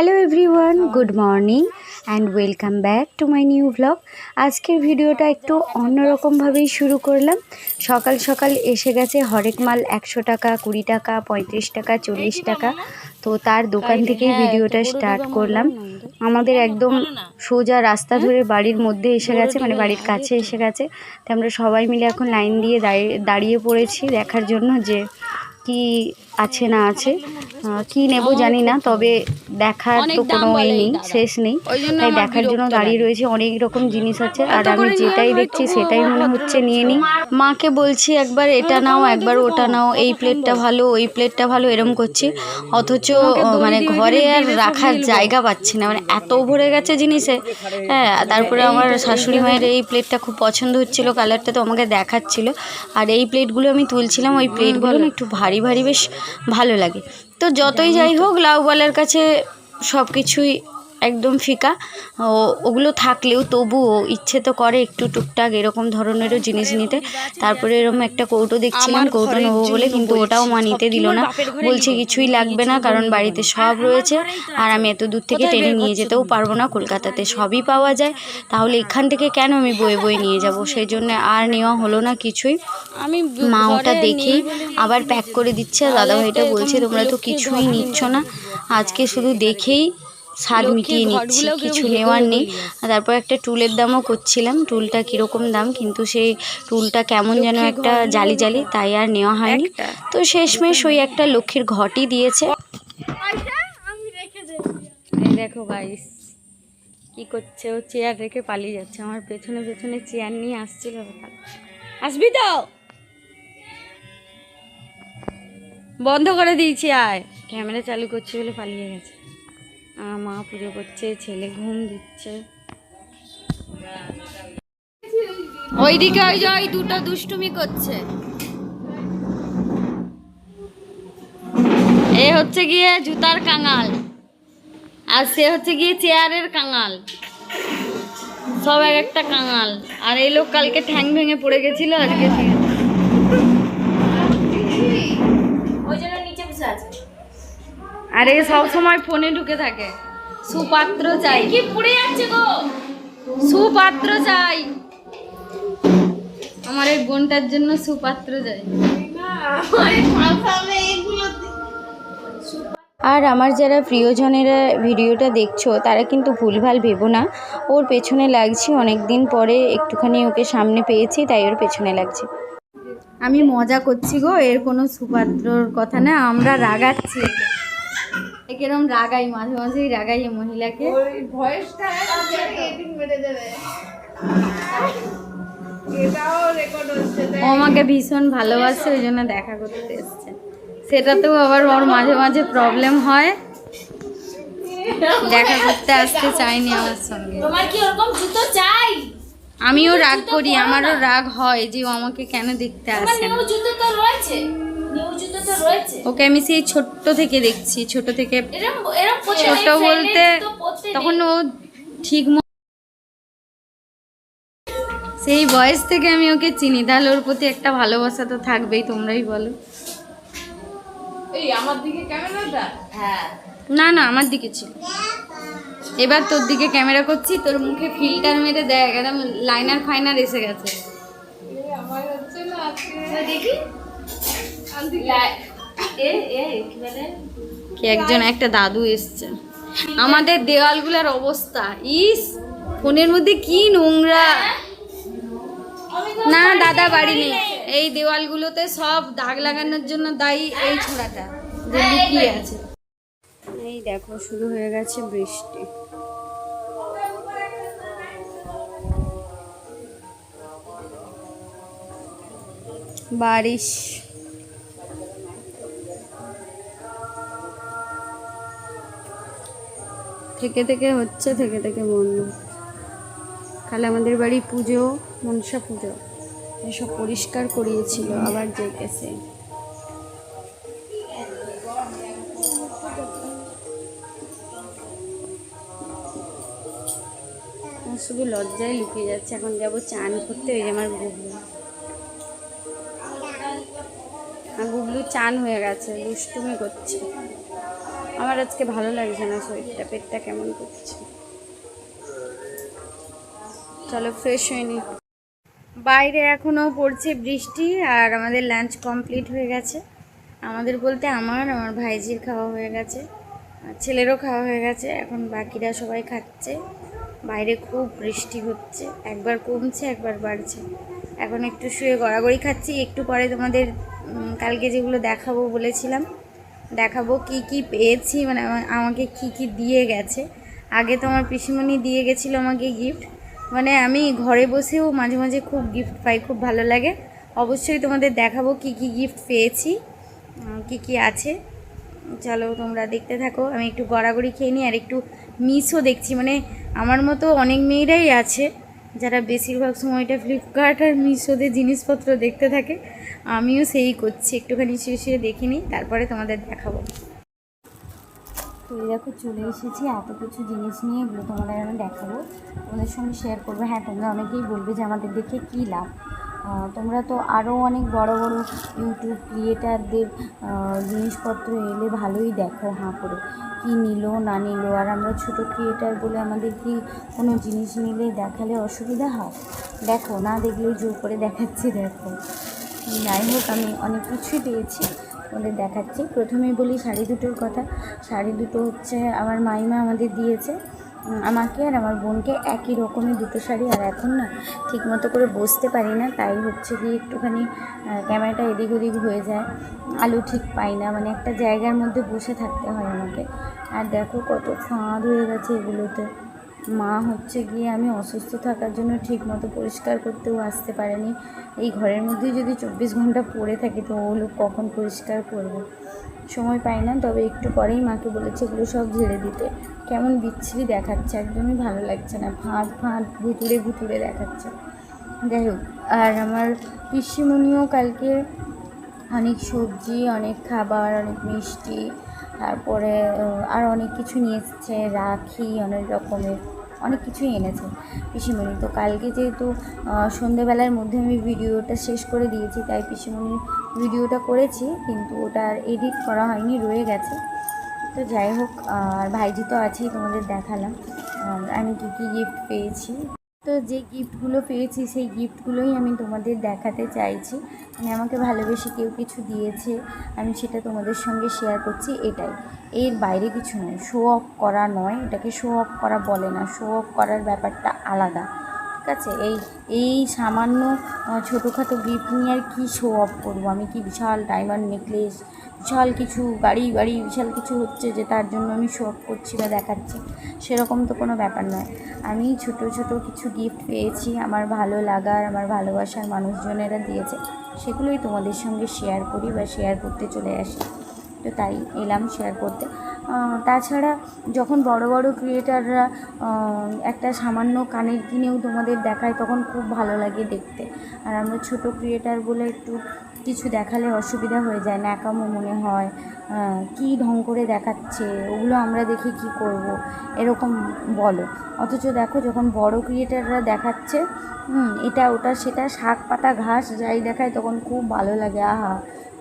Hello everyone good morning and welcome back to my new blog আজকের ভিডিওটা একটু অন্যরকমভাবেই শুরু করলাম। সকাল সকাল এসে গেছে হরেক মাল একশো টাকা কুড়ি টাকা পঁয়ত্রিশ টাকা চল্লিশ টাকা। তো তার দোকান থেকেই ভিডিওটা স্টার্ট করলাম। আমাদের একদম সোজা রাস্তা ধরে বাড়ির মধ্যে এসে গেছে মানে বাড়ির কাছে এসে গেছে। তো আমরা সবাই মিলে এখন লাইন দিয়ে দাঁড়িয়ে দাঁড়িয়ে পড়েছি দেখার জন্য যে কি আছে না আছে কি নেব জানি না তবে দেখার তো কোনো এই নেই শেষ নেই। তাই দেখার জন্য দাঁড়িয়ে রয়েছে অনেক রকম জিনিস আছে আর আমি যেটাই দেখছি সেটাই মনে হচ্ছে নিয়ে নিই। মাকে বলছি একবার এটা নাও একবার ওটা নাও এই প্লেটটা ভালো ওই প্লেটটা ভালো এরম করছি। অথচ মানে ঘরে আর রাখার জায়গা পাচ্ছি না মানে এত ভরে গেছে জিনিসে। হ্যাঁ তারপরে আমার শাশুড়ি মায়ের এই প্লেটটা খুব পছন্দ হচ্ছিল কালারটা তো আমাকে দেখাচ্ছিল। আর এই প্লেটগুলো আমি তুলছিলাম ওই প্লেটগুলো একটু ভারী ভারী বেশ ভালো লাগে। তো যতই যাই হোক লাউ লাউবালার কাছে সব কিছুই একদম ফিকা। ও ওগুলো থাকলেও তবুও ইচ্ছে তো করে একটু টুকটাক এরকম ধরনেরও জিনিস নিতে। তারপরে এরকম একটা কৌটো দেখছিলাম কৌটো নেব বলে কিন্তু ওটাও মা নিতে দিল না। বলছে কিছুই লাগবে না কারণ বাড়িতে সব রয়েছে। আর আমি এত দূর থেকে টেনে নিয়ে যেতেও পারব না কলকাতাতে সবই পাওয়া যায়। তাহলে এখান থেকে কেন আমি বয়ে বয়ে নিয়ে যাব? সেই জন্য আর নেওয়া হলো না কিছুই। আমি মা ওটা দেখেই আবার প্যাক করে দিচ্ছে। আর দাদাভাইটা বলছে তোমরা তো কিছুই নিচ্ছ না। আজকে শুধু দেখেই স্বাদ মিটিয়ে নিচ্ছি কিছু নেওয়ার নেই। তারপর একটা টুলের দামও করছিলাম টুলটা কীরকম দাম কিন্তু সেই টুলটা কেমন যেন একটা জালি জালি তাই আর নেওয়া হয়নি। তো শেষমেশ ওই একটা লক্ষ্মীর ঘটি দিয়েছে। এই দেখো গাইস কি করছে? ও চেয়ার রেখে পালিয়ে যাচ্ছে। আমার পেছনে পেছনে চেয়ার নিয়ে আসছিল আসবি তো? বন্ধ করে দিয়েছি আয়। ক্যামেরা চালু করছি বলে পালিয়ে গেছে। আমার মা পুজো করছে, ছেলে ঘুম দিচ্ছে। ওইদিকে ওই যে ওই দুটো দুষ্টুমি করছে। এ হচ্ছে গিয়ে জুতার কাঙাল, আর সে হচ্ছে গিয়ে চেয়ারের কাঙাল। সব এক একটা কাঙাল। আর এই লোক কালকে ঠ্যাং ভেঙে পড়ে গেছিল, আজকে ঠিক আছে। ওই জন্য নিচে বসে আছে আর এ সব সময় ফোনে ঢুকে থাকে। সুপাত্র চাই। কি পুড়ে যাচ্ছে গো? সুপাত্র চাই। আমার এই বোনটার জন্য সুপাত্র চাই। আর আমার যারা প্রিয়জনেরা ভিডিওটা দেখছ তারা কিন্তু ভুলভাল ভেবো না। ওর পেছনে লাগছি অনেক দিন পরে একটুখানি ওকে সামনে পেয়েছি তাই ওর পেছনে লাগছে। আমি মজা করছি গো এর কোনো সুপাত্রর কথা না আমরা রাগাচ্ছি। একে রাগাই মাঝে মাঝেই রাগাই এই মহিলাকে। ও আমাকে ভীষণ ভালোবাসে ওই জন্য দেখা করতে এসছে। সেটাতেও আবার ওর মাঝে মাঝে প্রবলেম হয়। দেখা করতে আসতে চাইনি আমার সঙ্গে। তোমার কি ওরকম জুতো চাই? আমিও রাগ করি আমারও রাগ হয় যে ও আমাকে কেন দেখতে আসে জুতো তো রয়েছে। তো রয়েছে। ওকে আমি সেই ছোট্ট থেকে দেখছি ছোট থেকে ছোট বলতে তখন ও ঠিক সেই বয়স থেকে আমি ওকে চিনি। তাহলে ওর প্রতি একটা ভালোবাসা তো থাকবেই তোমরাই বলো। হ্যাঁ। না না আমার দিকে ছিল। এবার তোর দিকে ক্যামেরা করছি তোর মুখে ফিল্টার মেরে দেখ একদম লাইনার ফাইনার এসে গেছে। দেখি। একজন, একটা দাদু এসছে। আমাদের দেওয়ালগুলোর অবস্থা, ইস, ফোনের মধ্যে কি নোংরা। না, দাদা বাড়ি নেই। এই দেওয়ালগুলোতে সব দাগ লাগানোর জন্য দায়ী এই ছোড়াটা, যে আছে। এই দেখো, শুরু হয়ে গেছে বৃষ্টি। বারিশ। থেকে থেকে হচ্ছে, থেকে থেকে বন্ধ কাল আমাদের বাড়ি পুজো, মনসা পুজো। এসব পরিষ্কার করিয়েছিল, আবার যেতেছে আমার শুধু লজ্জায় লুকিয়ে যাচ্ছে, এখন যাব চান করতে, ওই যে আমার গুবলু। আর গুবলু চান হয়ে গেছে, দুষ্টুমি করছে। আমার আজকে ভালো লাগছে না শরীরটা পেটটা কেমন করছে? চলো ফ্রেশ হয়ে বাইরে এখনও পড়ছে বৃষ্টি, আর আমাদের লাঞ্চ কমপ্লিট হয়ে গেছে। আমাদের বলতে আমার আমার ভাইজির খাওয়া হয়ে গেছে, আর ছেলেরও খাওয়া হয়ে গেছে। এখন বাকিরা সবাই খাচ্ছে। বাইরে খুব বৃষ্টি হচ্ছে, একবার কমছে, একবার বাড়ছে। এখন একটু শুয়ে গড়াগড়ি খাচ্ছি, একটু পরে তোমাদের কালকে যেগুলো দেখাবো বলেছিলাম দেখাবো কি কি পেয়েছি মানে আমাকে কি কি দিয়ে গেছে। আগে তো আমার পিসিমণি দিয়ে গেছিল আমাকে গিফট মানে আমি ঘরে বসেও মাঝে মাঝে খুব গিফট পাই, খুব ভালো লাগে। অবশ্যই তোমাদের দেখাবো কি কি গিফট পেয়েছি কি কি আছে। চলো তোমরা দেখতে থাকো, আমি একটু গড়াগড়ি খেয়ে নিই আর একটু মিসও দেখছি। মানে আমার মতো অনেক মেয়েরাই আছে যারা বেশিরভাগ সময়টা ফ্লিপকার্ট আর মিশোতে জিনিসপত্র দেখতে থাকে, আমিও সেই করছি। একটুখানি শুয়ে দেখে নিই, তারপরে তোমাদের দেখাবো। তো এই দেখো, চলে এসেছি। এত কিছু জিনিস নিয়ে এগুলো তোমাদের আমি দেখাবো। তোমাদের সঙ্গে শেয়ার করব। হ্যাঁ তোমরা অনেকেই বলবে যে আমাদের দেখে কী লাভ? তোমরা তো আরও অনেক বড় বড় ইউটিউব ক্রিয়েটারদের জিনিসপত্র এলে ভালোই দেখো, হাঁ করে। কী নিল, না নিল? আর আমরা ছোট ক্রিয়েটার বলে আমাদের কি কোনো জিনিস নিলে দেখালে অসুবিধা হয়? দেখো, না দেখলেও জোর করে দেখাচ্ছি, দেখো। যাই হোক, আমি অনেক কিছুই পেয়েছি ওদের দেখাচ্ছি। প্রথমেই বলি শাড়ি দুটোর কথা। শাড়ি দুটো হচ্ছে আমার মাইমা আমাদের দিয়েছে। আমাকে আর আমার বোনকে একই রকমের দুটো শাড়ি আর এখন না ঠিক মতো করে বসতে পারি না, তাই হচ্ছে কি একটুখানি ক্যামেরাটা এদিক ওদিক হয়ে যায়। আলু ঠিক পাই না মানে একটা জায়গার মধ্যে বসে থাকতে হয় আমাকে। আর দেখো কত ফাঁদ হয়ে গেছে এগুলোতে। মা হচ্ছে গিয়ে আমি অসুস্থ থাকার জন্য ঠিক মতো পরিষ্কার করতেও আসতে পারেনি। এই ঘরের মধ্যেই যদি চব্বিশ ঘণ্টা পড়ে থাকি, তো ওগুলো কখন পরিষ্কার করব? সময় পাই না, তবে একটু পরেই মাকে বলেছে এগুলো সব ঝেড়ে দিতে। কেমন বিচ্ছিরি দেখাচ্ছে, একদমই ভালো লাগছে না। ফাঁদ ফাঁদ, ভুতুড়ে ভুতুড়ে দেখাচ্ছে। যাই হোক, আর আমার পিসিমণিও কালকে অনেক সবজি, অনেক খাবার, অনেক মিষ্টি, তারপরে আর অনেক কিছু নিয়ে এসেছে, রাখি, অনেক রকমের, অনেক কিছুই এনেছে পিসিমণি। তো কালকে যেহেতু সন্ধেবেলার মধ্যে আমি ভিডিওটা শেষ করে দিয়েছি, তাই পিসিমণির ভিডিওটা করেছি, কিন্তু ওটা এডিট করা হয়নি, রয়ে গেছে। তো যাই হোক, আর ভাইজি তো আছেই, তোমাদের দেখালাম। আমি কী কী গিফট পেয়েছি? তো যে গিফটগুলো পেয়েছি, সেই গিফটগুলোই আমি তোমাদের দেখাতে চাইছি। মানে আমাকে ভালোবেসে কেউ কিছু দিয়েছে, আমি সেটা তোমাদের সঙ্গে শেয়ার করছি, এটাই। এর বাইরে কিছু নয় শো অফ করা নয়, এটাকে শো অফ করা বলে না। শো অফ করার ব্যাপারটা আলাদা। আছে এই এই সামান্য ছোটোখাটো গিফট নিয়ে আর কী শো অফ করব? আমি কি বিশাল ডায়মন্ড নেকলেস বিশাল কিছু গাড়ি বাড়ি বিশাল কিছু হচ্ছে যে তার জন্য আমি শো অফ করছি বা দেখাচ্ছি? সেরকম তো কোনো ব্যাপার নয়। আমি ছোট ছোট কিছু গিফট পেয়েছি, আমার ভালো লাগার, আমার ভালোবাসার মানুষজনেরা দিয়েছে। সেগুলোই তোমাদের সঙ্গে শেয়ার করি বা শেয়ার করতে চলে আসি। তো তাই এলাম শেয়ার করতে। তাছাড়া যখন বড় বড় ক্রিয়েটাররা একটা সামান্য কানের কিনেও তোমাদের দেখায়, তখন খুব ভালো লাগে দেখতে। আর আমরা ছোট ক্রিয়েটার বলে একটু কিছু দেখালে অসুবিধা হয়ে যায়, ন্যাকামো মনে হয় কী ঢং করে দেখাচ্ছে, ওগুলো আমরা দেখে কি করব, এরকম বলো। অথচ দেখো যখন বড় ক্রিয়েটাররা দেখাচ্ছে এটা, ওটা, সেটা, শাক, পাতা, ঘাস যাই দেখায় তখন খুব ভালো লাগে, আহা,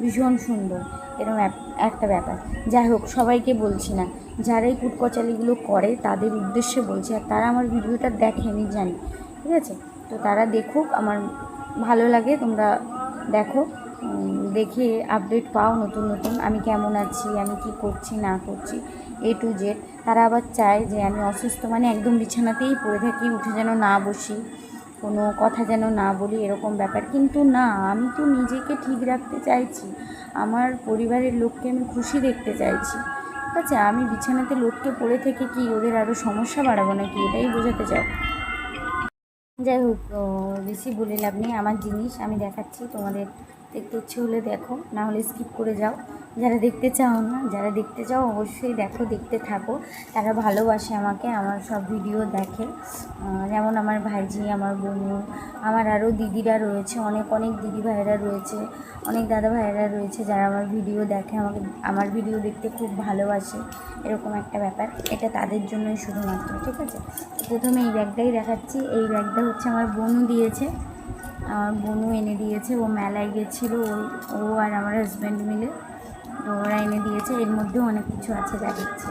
ভীষণ সুন্দর এরকম একটা ব্যাপার। যাই হোক, সবাইকে বলছি না যারা এই কুটকচালিগুলো করে তাদের উদ্দেশ্যে বলছি, আর তারা আমার ভিডিওটা দেখে আমি জানি, ঠিক আছে? তো তারা দেখুক, আমার ভালো লাগে, তোমরা দেখো। দেখে আপডেট পাও নতুন নতুন, আমি কেমন আছি, আমি কি করছি, না করছি এ টু জেড তারা আবার চায় যে আমি অসুস্থ মানে একদম বিছানাতেই পড়ে থাকি, উঠে যেন না বসি, কোনো কথা যেন না বলি, এরকম ব্যাপার। কিন্তু না, আমি তো নিজেকে ঠিক রাখতে চাইছি, আমার পরিবারের লোককে আমি খুশি দেখতে চাইছি। ঠিক আছে, আমি বিছানাতে লোককে পড়ে থেকে কি ওদের আরও সমস্যা বাড়াবো নাকি? এটাই বোঝাতে চাও। যাই হোক বেশি বলে লাভ নেই, আমার জিনিস, আমি দেখাচ্ছি তোমাদের দেখতে ইচ্ছে হলে দেখো, না হলে স্কিপ করে যাও। যারা দেখতে চাও না, যারা দেখতে চাও অবশ্যই দেখো, দেখতে থাকো। তারা ভালোবাসে আমাকে, আমার সব ভিডিও দেখে। যেমন আমার ভাইজি, আমার বোনু আমার আরও দিদিরা রয়েছে, অনেক অনেক দিদি ভাইরা রয়েছে, অনেক দাদা ভাইরা রয়েছে যারা আমার ভিডিও দেখে, আমাকে, আমার ভিডিও দেখতে খুব ভালোবাসে। এরকম একটা ব্যাপার। এটা তাদের জন্যই শুধুমাত্র, ঠিক আছে? প্রথমে এই ব্যাগটাই দেখাচ্ছি। এই ব্যাগটা হচ্ছে আমার বোনু দিয়েছে। বোনু এনে দিয়েছে, ও মেলায় গেছিল ও আর আমার হাজব্যান্ড মিলে। তো ওরা এনে দিয়েছে, এর মধ্যেও অনেক কিছু আছে দেখাচ্ছে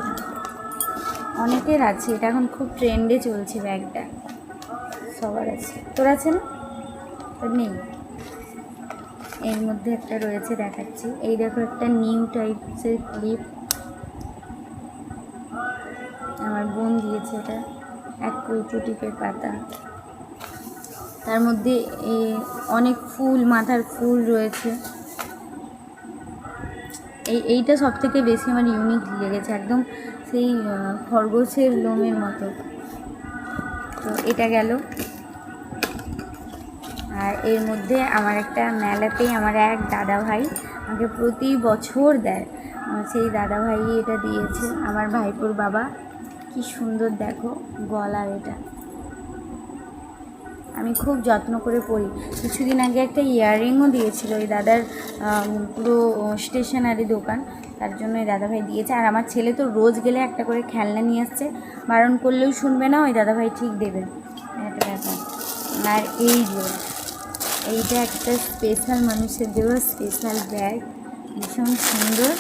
অনেকের আছে, এটা এখন খুব ট্রেন্ডে চলছে ব্যাগটা। সবার আছে। তোর আছে না? তোর নেই? এর মধ্যে একটা রয়েছে, দেখাচ্ছি। এই দেখো, একটা নিউ টাইপসের ক্লিপ আমার বোন দিয়েছে এটা, এক কৌটো টিপের পাতা। তার মধ্যে অনেক ফুল, মাথার ফুল রয়েছে। এই, এইটা সব থেকে বেশি আমার ইউনিক লেগেছে, একদম সেই খরগোশের লোমের মতো। তো এটা গেল। আর এর মধ্যে আমার একটা মেলাতেই আমার এক দাদা ভাই আমাকে প্রতি বছর দেয়। সেই দাদা ভাই এটা দিয়েছে। আমার ভাইপোর বাবা, কি সুন্দর দেখো গলার এটা। আমি খুব যত্ন করে পরি। কিছুদিন আগে একটা ইয়াররিংও দিয়েছিল ওই দাদার পুরো স্টেশনারি দোকান। তার জন্য ওই দাদাভাই দিয়েছে। আর আমার ছেলে তো রোজ গেলে একটা করে খেলনা নিয়ে আসছে। বারণ করলেও শুনবে না, ওই দাদাভাই ঠিক দেবে। একটা ব্যাপার। আর এই যে, এইটা একটা স্পেশাল মানুষের দেওয়া স্পেশাল ব্যাগ ভীষণ সুন্দর।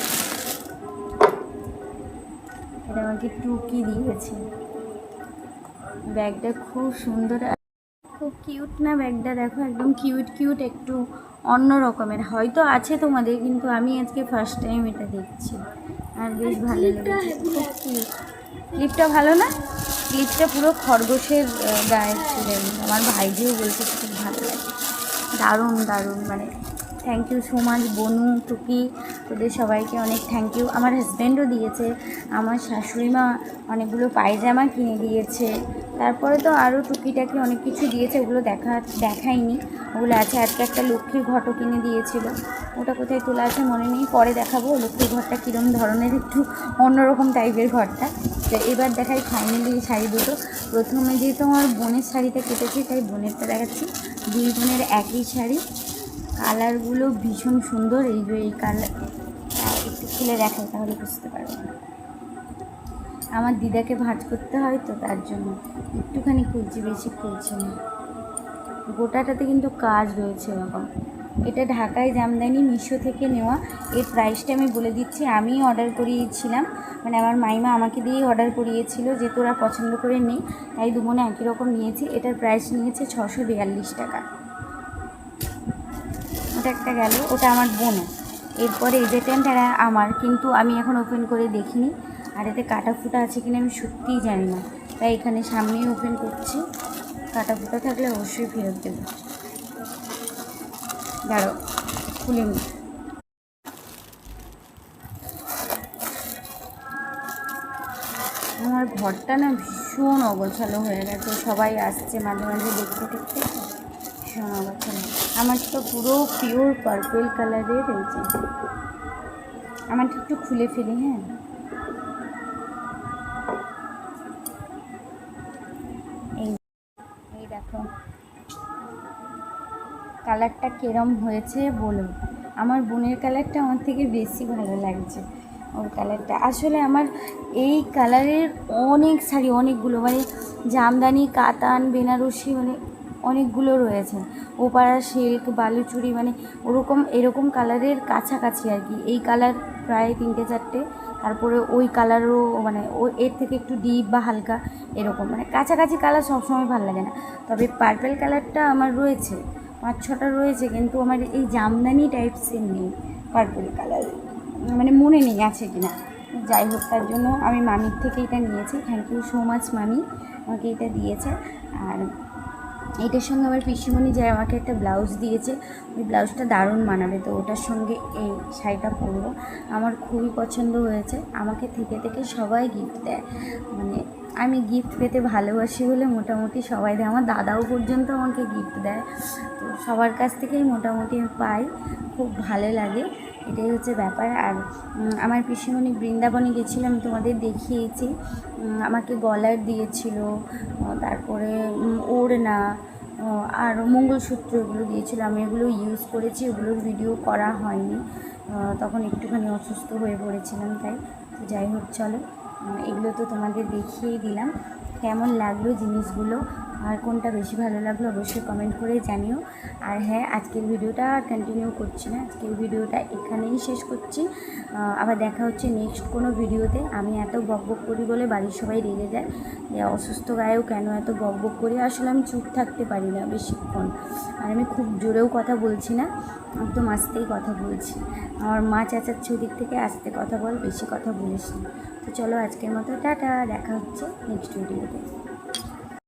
এটা আমাকে টুকি দিয়েছে। ব্যাগটা খুব সুন্দর খুব কিউট না ব্যাগটা? দেখো একদম কিউট কিউট একটু অন্য রকমের। হয়তো আছে তোমাদের কিন্তু আমি আজকে ফার্স্ট টাইম এটা দেখছি। আর বেশ ভালো লেগেছে। খুব কিউট ক্লিপটা ভালো না? ক্লিপটা পুরো খরগোশের গায়ে ছিলেন ছিল। আমার ভাইজিও বলছে খুব ভালো লাগে। দারুণ দারুণ মানে থ্যাংক ইউ সো মাচ বনু টুকি তোদের সবাইকে অনেক থ্যাংক ইউ আমার হাজব্যান্ডও দিয়েছে, আমার শাশুড়ি মা অনেকগুলো পায়জামা কিনে দিয়েছে। তারপরে তো আরও টুকিটাকি অনেক কিছু দিয়েছে, ওগুলো দেখা, দেখাইনি। ওগুলো আছে, আজকে একটা লক্ষ্মীর ঘটও কিনে দিয়েছিল। ওটা কোথায় তোলা আছে মনে নেই, পরে দেখাবো লক্ষ্মীর ঘরটা কীরকম ধরনের, একটু অন্যরকম টাইপের ঘরটা। তো এবার দেখাই ফাইনালি এই শাড়ি দুটো। প্রথমে যেহেতু আমার বোনের শাড়িটা কেটেছি, তাই বোনেরটা দেখাচ্ছি। দুই বোনের একই শাড়ি। কালারগুলো ভীষণ সুন্দর, এই যে এই কালার একটু খুলে দেখাই তাহলে বুঝতে পারবে। আমার দিদাকে ভাঁজ করতে হয় তো তার জন্য। একটুখানি খুলছি বেশি খুলছি না। গোটাটাতে কিন্তু কাজ রয়েছে এরকম এটা ঢাকায় জামদানি মিশো থেকে নেওয়া। এর প্রাইসটা আমি বলে দিচ্ছি আমি অর্ডার করিয়েছিলাম। মানে আমার মাইমা আমাকে দিয়েই অর্ডার করিয়েছিল যে তোরা পছন্দ করে নেই তাই দুমনে একই রকম নিয়েছি। এটার প্রাইস নিয়েছে ছশো টাকা। ওটা একটা গেল, ওটা আমার বোন এরপরে এই যে টেন্টটা আমার, কিন্তু আমি এখন ওপেন করে দেখিনি। আর এতে কাটা ফুটা আছে কিনা আমি সত্যিই জানি না। তাই এখানে সামনেই ওপেন করছি। কাটা ফুটা থাকলে অবশ্যই ফেরত দেবো। দাঁড়ো খুলে নি আমার ঘরটা না ভীষণ অগোছালো হয়ে গেছে। সবাই আসছে মাঝে মাঝে দেখতে দেখতে আমার তো পুরো পিওর পার্পল কালারের এই যে। আমারটা একটু খুলে ফেলি হ্যাঁ। এই দেখো। কালারটা কেরম হয়েছে বলুন। আমার বোনের কালারটা আমার থেকে বেশি ভালো লাগছে, ওর কালারটা আসলে আমার এই কালারের অনেক শাড়ি, অনেকগুলো মানে জামদানি, কাতান, বেনারসি মানে অনেকগুলো রয়েছে। ওপাড়া সিল্ক, বালুচুরি মানে ওরকম, এরকম কালারের কাছাকাছি আর কি। এই কালার প্রায় তিনটে, চারটে। তারপরে ওই কালারও মানে ও, এর থেকে একটু ডিপ বা হালকা এরকম। মানে কাছাকাছি কালার সবসময় ভালো লাগে না। তবে পার্পেল কালারটা আমার রয়েছে। পাঁচ, ছটা রয়েছে, কিন্তু আমার এই জামদানি টাইপসের নেই পার্পল কালার। মানে মনে নেই আছে কি না যাই হোক, তার জন্য আমি মামির থেকে এটা নিয়েছি। থ্যাংক ইউ সো মাচ মামি। আমাকে এটা দিয়েছে। আর এটার সঙ্গে আমার পিসিমণি যে আমাকে একটা ব্লাউজ দিয়েছে, ওই ব্লাউজটা দারুণ মানাবে। তো ওটার সঙ্গে এই শাড়িটা পরবো। আমার খুবই পছন্দ হয়েছে। আমাকে থেকে থেকে সবাই গিফট দেয়। মানে আমি গিফট পেতে ভালোবাসি বলে মোটামুটি সবাই দেয়। আমার দাদাও পর্যন্ত আমাকে গিফট দেয়। তো সবার কাছ থেকেই মোটামুটি পাই। খুব ভালো লাগে। এটাই হচ্ছে ব্যাপার। আর আমার পিসিমণি বৃন্দাবনে গেছিলাম তোমাদের দেখিয়েছি। আমাকে গলার দিয়েছিল তারপরে ওড়না আর মঙ্গলসূত্র এগুলো দিয়েছিল। আমি এগুলো ইউজ করেছি ওগুলোর ভিডিও করা হয়নি। তখন একটুখানি অসুস্থ হয়ে পড়েছিলাম তাই। যাই হোক, চলো এগুলো তো তোমাদের দেখিয়েই দিলাম। কেমন লাগল জিনিসগুলো? আর কোনটা বেশি ভালো লাগল অবশ্যই কমেন্ট করে জানিও। আর হ্যাঁ আজকের ভিডিওটা আর কন্টিনিউ করছি না। আজকের ভিডিওটা এখানেই শেষ করছি। আবার দেখা হচ্ছে নেক্সট কোনো ভিডিওতে। আমি এত বক বক করি বলে বাড়ির সবাই রেগে যায়। যে অসুস্থ গায়েও কেন এত বক বক করি? আসলে আমি চুপ থাকতে পারি না বেশিক্ষণ। আর আমি খুব জোরেও কথা বলছি না। একদম আস্তেই কথা বলছি। আমার মা চেঁচাচ্ছে ওদিক থেকে, আস্তে কথা বল, বেশি কথা বলিস না। তো চলো আজকের মতো, টাটা, দেখা হচ্ছে নেক্সট ভিডিওতে